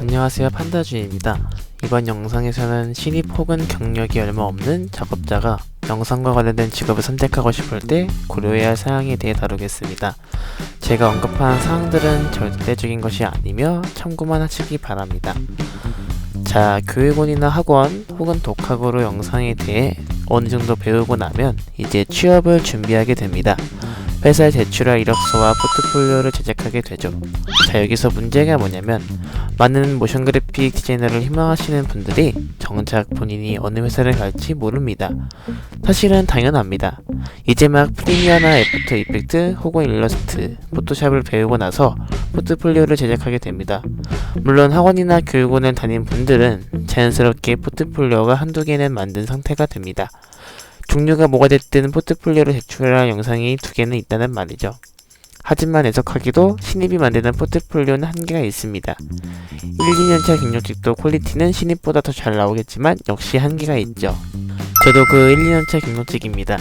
안녕하세요 판다주입니다. 이번 영상에서는 신입 혹은 경력이 얼마 없는 작업자가 영상과 관련된 직업을 선택하고 싶을 때 고려해야 할 사항에 대해 다루겠습니다. 제가 언급한 사항들은 절대적인 것이 아니며 참고만 하시기 바랍니다. 자, 교육원이나 학원 혹은 독학으로 영상에 대해 어느 정도 배우고 나면 이제 취업을 준비하게 됩니다. 회사에 제출할 이력서와 포트폴리오를 제작하게 되죠. 자, 여기서 문제가 뭐냐면 많은 모션 그래픽 디자이너를 희망하시는 분들이 정작 본인이 어느 회사를 갈지 모릅니다. 사실은 당연합니다. 이제 막 프리미어나 애프터 이펙트 혹은 일러스트, 포토샵을 배우고 나서 포트폴리오를 제작하게 됩니다. 물론 학원이나 교육원을 다닌 분들은 자연스럽게 포트폴리오가 한두 개는 만든 상태가 됩니다. 종류가 뭐가 됐든 포트폴리오를 제출할 영상이 두 개는 있다는 말이죠. 하지만 해석하기도 신입이 만드는 포트폴리오는 한계가 있습니다. 1, 2년차 경력직도 퀄리티는 신입보다 더 잘 나오겠지만 역시 한계가 있죠. 저도 그 1, 2년차 경력직입니다.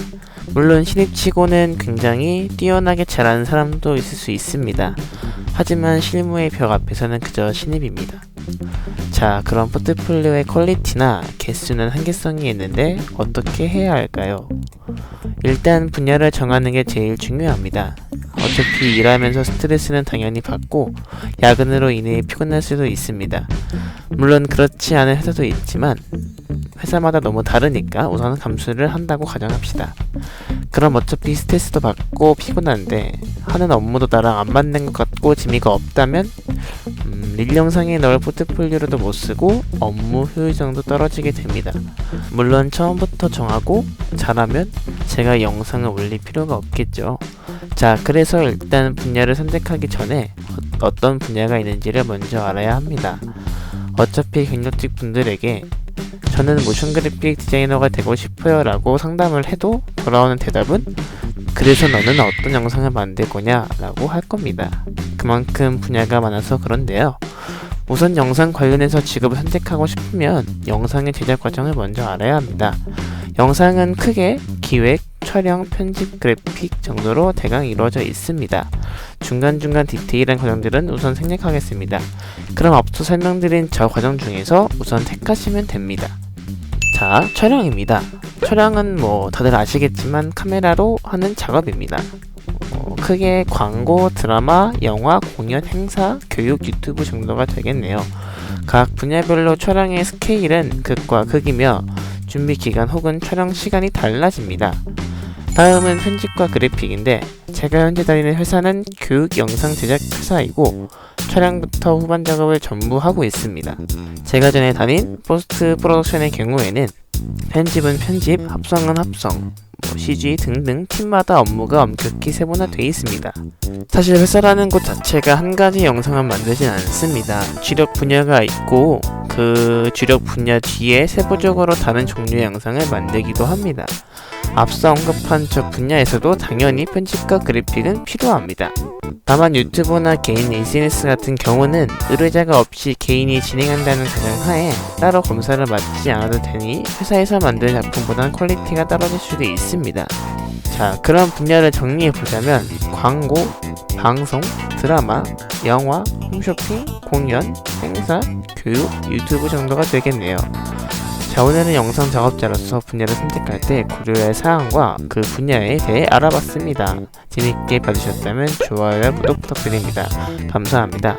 물론 신입치고는 굉장히 뛰어나게 잘하는 사람도 있을 수 있습니다. 하지만 실무의 벽 앞에서는 그저 신입입니다. 자, 그럼 포트폴리오의 퀄리티나 개수는 한계성이 있는데 어떻게 해야 할까요? 일단 분야를 정하는 게 제일 중요합니다. 어차피 일하면서 스트레스는 당연히 받고 야근으로 인해 피곤할 수도 있습니다. 물론 그렇지 않은 회사도 있지만 회사마다 너무 다르니까 우선 감수를 한다고 가정합시다. 그럼 어차피 스트레스도 받고 피곤한데 하는 업무도 나랑 안 맞는 것 같고 재미가 없다면 음, 릴 영상에 넣을 포트폴리오로도 못 쓰고 업무 효율성도 떨어지게 됩니다. 물론 처음부터 정하고 잘하면 제가 영상을 올릴 필요가 없겠죠. 자, 그래서 일단 분야를 선택하기 전에 어- 어떤 분야가 있는지를 먼저 알아야 합니다. 어차피 경력직 분들에게 저는 모션 그래픽 디자이너가 되고 싶어요 라고 상담을 해도 돌아오는 대답은 그래서 너는 어떤 영상을 만들 거냐 라고 할 겁니다. 그만큼 분야가 많아서 그런데요. 우선 영상 관련해서 직업을 선택하고 싶으면 영상의 제작 과정을 먼저 알아야 합니다. 영상은 크게 기획, 촬영, 편집, 그래픽 정도로 대강 이루어져 있습니다. 중간중간 디테일한 과정들은 우선 생략하겠습니다. 그럼 앞서 설명드린 저 과정 중에서 우선 택하시면 됩니다. 자, 촬영입니다. 촬영은 뭐 다들 아시겠지만 카메라로 하는 작업입니다. 어, 크게 광고, 드라마, 영화, 공연, 행사, 교육, 유튜브 정도가 되겠네요. 각 분야별로 촬영의 스케일은 극과 극이며 준비 기간 혹은 촬영 시간이 달라집니다. 다음은 편집과 그래픽인데 제가 현재 다니는 회사는 교육 영상 제작 회사이고 촬영부터 후반 작업을 전부 하고 있습니다. 제가 전에 다닌 포스트 프로덕션의 경우에는 편집은 편집, 합성은 합성, 뭐 CG 등등 팀마다 업무가 엄격히 세분화되어 있습니다. 사실 회사라는 곳 자체가 한 가지 영상을 만들진 않습니다. 주력 분야가 있고 그 주력 분야 뒤에 세부적으로 다른 종류의 영상을 만들기도 합니다. 앞서 언급한 저 분야에서도 당연히 편집과 그래픽은 필요합니다. 다만 유튜브나 개인 SNS 같은 경우는 의뢰자가 없이 개인이 진행한다는 가정하에 따로 검사를 받지 않아도 되니 회사에서 만든 작품보다는 퀄리티가 떨어질 수도 있습니다. 자, 그런 분야를 정리해 보자면 광고, 방송, 드라마, 영화, 홈쇼핑, 공연, 행사, 교육, 유튜브 정도가 되겠네요. 자, 오늘은 영상 작업자로서 분야를 선택할 때 고려할 사항과 그 분야에 대해 알아봤습니다. 재밌게 봐주셨다면 좋아요와 구독 부탁드립니다. 감사합니다.